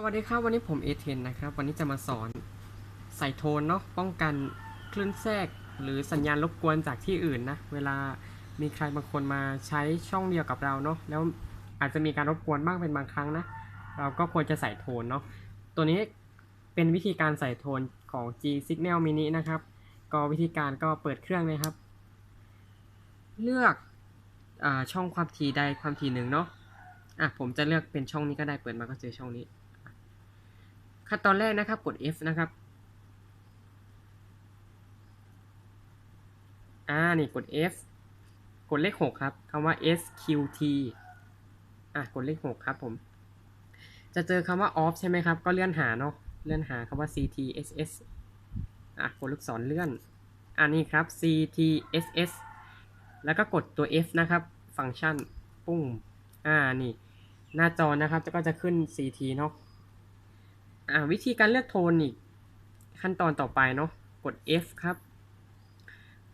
สวัสดีครับ วันนี้ผมเอเทนนะครับ วันนี้จะมาสอนใส่โทนเนาะป้องกันคลื่นแทรกหรือสัญญาณรบกวนจากที่อื่นนะ เวลามีใครบางคนมาใช้ช่องเดียวกับเราเนาะแล้วอาจจะมีการรบกวนบ้างเป็นบางครั้งนะ เราก็ควรจะใส่โทนเนาะตัวนี้เป็นวิธีการใส่โทนของ G Signal Mini นะครับ ก็วิธีการก็เปิดเครื่องเลยครับ เลือกอช่องความถี่ใดความถี่หนึ่งเนาะอะผมจะเลือกเป็นช่องนี้ก็ได้เปิดมาก็เจอช่องนี้ ขั้นตอนแรกนะครับกด F นะครับอ่านี่กด F กดเลข 6 ครับคำว่า SQT อะกดเลข 6 ครับผม จะเจอคำว่า off ใช่ไหมครับ ก็เลื่อนหาเนาะเลื่อนหาคำว่า CTSS อะกดลูกศรเลื่อนอ่านี่ครับ CTSS แล้วก็กดตัว F นะครับ ฟังก์ชัน ปุ้ง อ่า นี่ หน้าจอนะครับ ก็จะขึ้น CT เนาะ วิธีการเลือกโทนอีก ขั้นตอนต่อไปเนาะกด F ครับ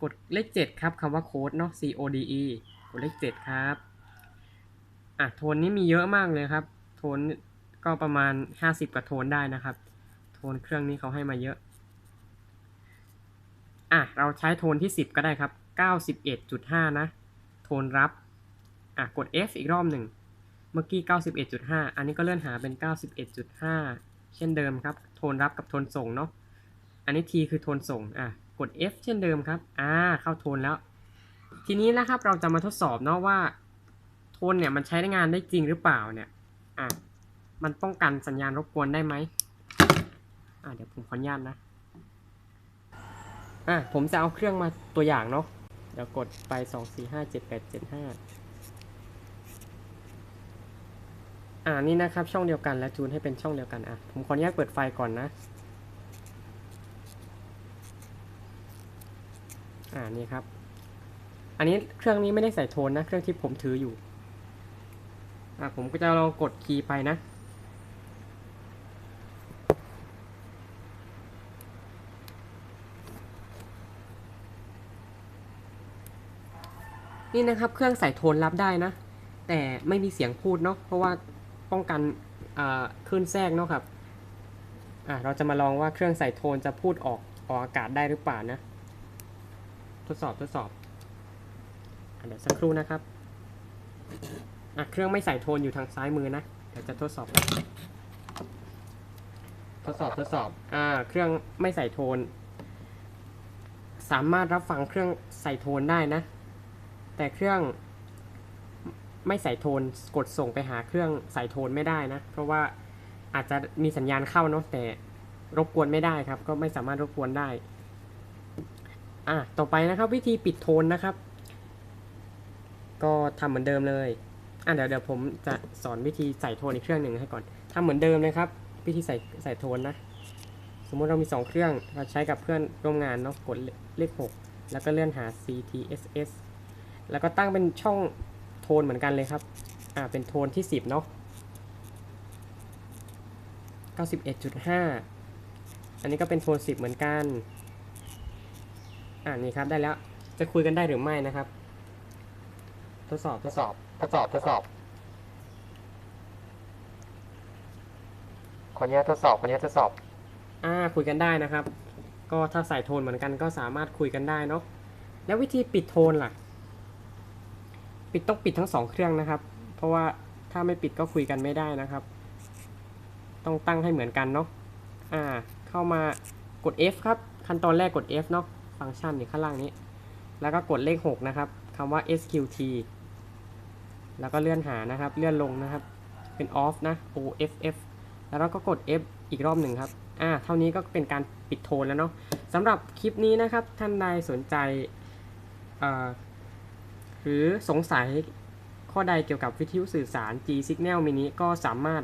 กดเลข 7 ครับคำว่าโค้ดเนาะ C O D E กดเลข 7 ครับอะโทนนี้มีเยอะมากเลยครับ โทนก็ประมาณ 50กว่าโทนได้นะครับ โทนเครื่องนี้เขาให้มาเยอะอะเราใช้โทนที่ 10 ก็ได้ครับ 91.5 นะ โทนรับอะกด F อีกรอบหนึ่ง เมื่อกี้ 91.5 อันนี้ก็เลื่อนหาเป็น 91.5 เช่นเดิมครับ โทนรับกับโทนส่งเนาะ อันนี้ T คือโทนส่ง อะ กด F เช่นเดิมครับ อ่า เข้าโทนแล้ว ทีนี้นะครับ เราจะมาทดสอบเนาะว่า โทนเนี่ยมันใช้งานได้จริงหรือเปล่าเนี่ย อะ มันป้องกันสัญญาณรบกวนได้ไหมอะ เดี๋ยวผมขออนุญาตนะ อะ ผมจะเอาเครื่องมาตัวอย่างเนาะ เดี๋ยวกดไป 2 4 5 7 8 7 5 อ่านี่นะครับช่องเดียวกันและจูนให้เป็นช่องเดียวกันอะผมขออนุญาตเปิดไฟก่อนนะอ่านี่ครับ อันนี้เครื่องนี้ไม่ได้ใส่โทนนะ เครื่องที่ผมถืออยู่อะผมก็จะลองกดคีย์ไปนะนี่นะครับ เครื่องใส่โทนรับได้นะ แต่ไม่มีเสียงพูดเนาะเพราะว่า ป้องกันคลื่นแทรกเนาะครับเราจะมาลองว่าเครื่องใส่โทนจะพูดออกออกอากาศได้หรือเปล่านะ ทดสอบทดสอบเดี๋ยวสักครู่นะครับอะเครื่องไม่ใส่โทนอยู่ทางซ้ายมือนะเดี๋ยวจะทดสอบ ทดสอบทดสอบอ่าเครื่องไม่ใส่โทน สามารถรับฟังเครื่องใส่โทนได้นะ แต่เครื่อง ไม่ใส่โทนกดส่งไปหาเครื่องใส่โทนไม่ได้นะ เพราะว่าอาจจะมีสัญญาณเข้าเนาะแต่รบกวนไม่ได้ครับ ก็ไม่สามารถรบกวนได้อะต่อไปนะครับ วิธีปิดโทนนะครับ ก็ทำเหมือนเดิมเลยอะเดี๋ยวเดี๋ยวผมจะสอนวิธีใส่โทนอีกเครื่องหนึ่งให้ก่อนทำเหมือนเดิมเลยครับ วิธีใส่ใส่โทนนะ สมมติเรามี 2 เครื่องเราใช้กับเพื่อนร่วมงานเนาะกดเลข6แล้วก็เลื่อนหา CTSS แล้วก็ตั้งเป็นช่อง โทนเหมือนกันเลยครับ อ่า เป็นโทนที่ 10 เนาะ91.5 อันนี้ก็เป็นโทน 10 เหมือนกัน อ่านี่ครับได้แล้ว จะคุยกันได้หรือไม่นะครับ ทดสอบทดสอบทดสอบทดสอบ คนนี้ทดสอบคนนี้ทดสอบ อ่า คุยกันได้นะครับ ก็ถ้าใส่โทนเหมือนกันก็สามารถคุยกันได้เนาะ แล้ววิธีปิดโทนล่ะ ปิดต้องปิดทั้งสองเครื่องนะครับ เพราะว่าถ้าไม่ปิดก็คุยกันไม่ได้นะครับ ต้องตั้งให้เหมือนกันเนาะอ่า เข้ามากด F ครับ ขั้นตอนแรกกด F เนาะฟังก์ชันอยู่ข้างล่างนี้ แล้วก็กดเลข 6 นะครับคำว่า SQT แล้วก็เลื่อนหานะครับ เลื่อนลงนะครับ เป็น off นะ OFF แล้วเราก็กด F อีกรอบหนึ่งครับ อ่า เท่านี้ก็เป็นการปิดโทนแล้วเนาะสำหรับคลิปนี้นะครับ ท่านใดสนใจอ่า หรือสงสัยข้อใดเกี่ยวกับวิทยุสื่อสาร G Signal Mini ก็สามารถ